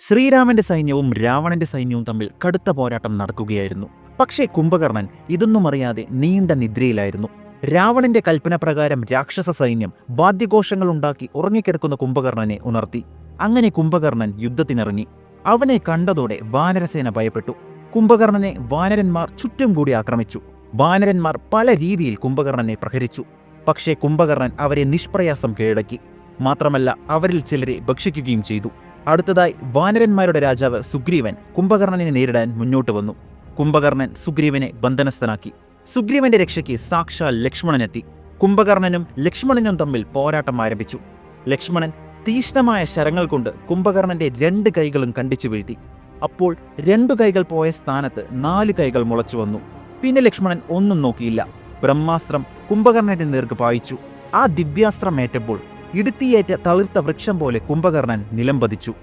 ശ്രീരാമന്റെ സൈന്യവും രാവണന്റെ സൈന്യവും തമ്മിൽ കടുത്ത പോരാട്ടം നടക്കുകയായിരുന്നു. പക്ഷേ കുംഭകർണൻ ഇതൊന്നും അറിയാതെ നീണ്ട നിദ്രയിലായിരുന്നു. രാവണന്റെ കൽപ്പന പ്രകാരം രാക്ഷസ സൈന്യം വാദ്യഘോഷങ്ങൾ ഉണ്ടാക്കി ഉറങ്ങിക്കിടക്കുന്ന കുംഭകർണനെ ഉണർത്തി. അങ്ങനെ കുംഭകർണൻ യുദ്ധത്തിനിറങ്ങി. അവനെ കണ്ടതോടെ വാനരസേന ഭയപ്പെട്ടു. കുംഭകർണനെ വാനരന്മാർ ചുറ്റും കൂടി ആക്രമിച്ചു. വാനരന്മാർ പല രീതിയിൽ കുംഭകർണനെ പ്രഹരിച്ചു. പക്ഷേ കുംഭകർണൻ അവരെ നിഷ്പ്രയാസം കീഴടക്കി. മാത്രമല്ല അവരിൽ ചിലരെ ഭക്ഷിക്കുകയും ചെയ്തു. അടുത്തതായി വാനരന്മാരുടെ രാജാവ് സുഗ്രീവൻ കുംഭകർണനെ നേരിടാൻ മുന്നോട്ട് വന്നു. കുംഭകർണൻ സുഗ്രീവനെ ബന്ധനസ്ഥനാക്കി. സുഗ്രീവന്റെ രക്ഷയ്ക്ക് സാക്ഷാൽ ലക്ഷ്മണനെത്തി. കുംഭകർണനും ലക്ഷ്മണനും തമ്മിൽ പോരാട്ടം ആരംഭിച്ചു. ലക്ഷ്മണൻ തീഷ്ണമായ ശരങ്ങൾ കൊണ്ട് കുംഭകർണന്റെ രണ്ട് കൈകളും കണ്ടിച്ചു വീഴ്ത്തി. അപ്പോൾ രണ്ടു കൈകൾ പോയ സ്ഥാനത്ത് നാല് കൈകൾ മുളച്ചു വന്നു. പിന്നെ ലക്ഷ്മണൻ ഒന്നും നോക്കിയില്ല. ബ്രഹ്മാസ്ത്രം കുംഭകർണന്റെ നേർക്ക് പായിച്ചു. ആ ദിവ്യാസ്ത്രം ഏറ്റപ്പോൾ ഇടുത്തിയേറ്റ തളിർത്ത വൃക്ഷം പോലെ കുംഭകർണൻ നിലംപതിച്ചു.